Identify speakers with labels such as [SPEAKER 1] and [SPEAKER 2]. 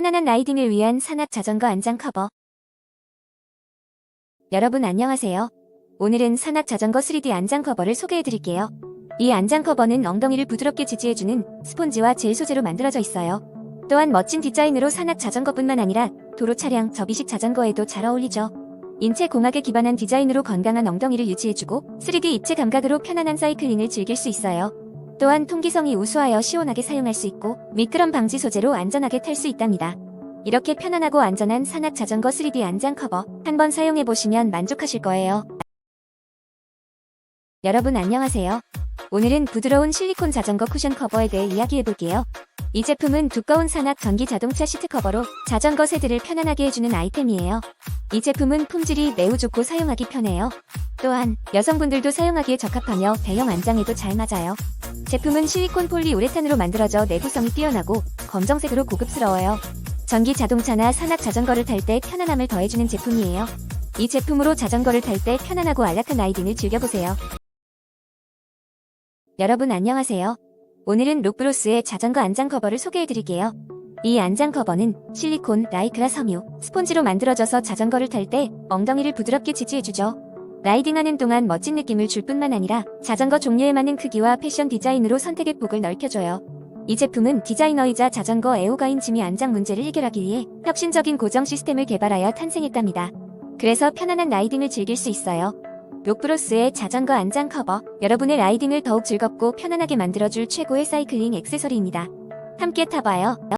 [SPEAKER 1] 편안한 라이딩을 위한 산악 자전거 안장 커버. 여러분 안녕하세요. 오늘은 산악 자전거 3D 안장 커버를 소개해 드릴게요. 이 안장 커버는 엉덩이를 부드럽게 지지해주는 스폰지와 젤 소재로 만들어져 있어요. 또한 멋진 디자인으로 산악 자전거뿐만 아니라 도로 차량, 접이식 자전거에도 잘 어울리죠. 인체 공학에 기반한 디자인으로 건강한 엉덩이를 유지해주고 3D 입체 감각으로 편안한 사이클링을 즐길 수 있어요. 또한 통기성이 우수하여 시원하게 사용할 수 있고 미끄럼 방지 소재로 안전하게 탈 수 있답니다. 이렇게 편안하고 안전한 산악 자전거 3D 안장 커버 한번 사용해 보시면 만족하실 거예요. 여러분 안녕하세요. 오늘은 부드러운 실리콘 자전거 쿠션 커버에 대해 이야기해 볼게요. 이 제품은 두꺼운 산악 전기 자동차 시트 커버로 자전거 세대를 편안하게 해주는 아이템이에요. 이 제품은 품질이 매우 좋고 사용하기 편해요. 또한 여성분들도 사용하기에 적합하며 대형 안장에도 잘 맞아요. 제품은 실리콘 폴리우레탄으로 만들어져 내구성이 뛰어나고 검정색으로 고급스러워요. 전기 자동차나 산악 자전거를 탈 때 편안함을 더해주는 제품이에요. 이 제품으로 자전거를 탈 때 편안하고 안락한 라이딩을 즐겨보세요. 여러분 안녕하세요. 오늘은 록브로스의 자전거 안장 커버를 소개해드릴게요. 이 안장 커버는 실리콘, 라이크라 섬유, 스폰지로 만들어져서 자전거를 탈 때 엉덩이를 부드럽게 지지해주죠. 라이딩하는 동안 멋진 느낌을 줄 뿐만 아니라 자전거 종류에 맞는 크기와 패션 디자인으로 선택의 폭을 넓혀줘요. 이 제품은 디자이너이자 자전거 애호가인 짐이 안장 문제를 해결하기 위해 혁신적인 고정 시스템을 개발하여 탄생했답니다. 그래서 편안한 라이딩을 즐길 수 있어요. 록브로스의 자전거 안장 커버, 여러분의 라이딩을 더욱 즐겁고 편안하게 만들어줄 최고의 사이클링 액세서리입니다. 함께 타봐요.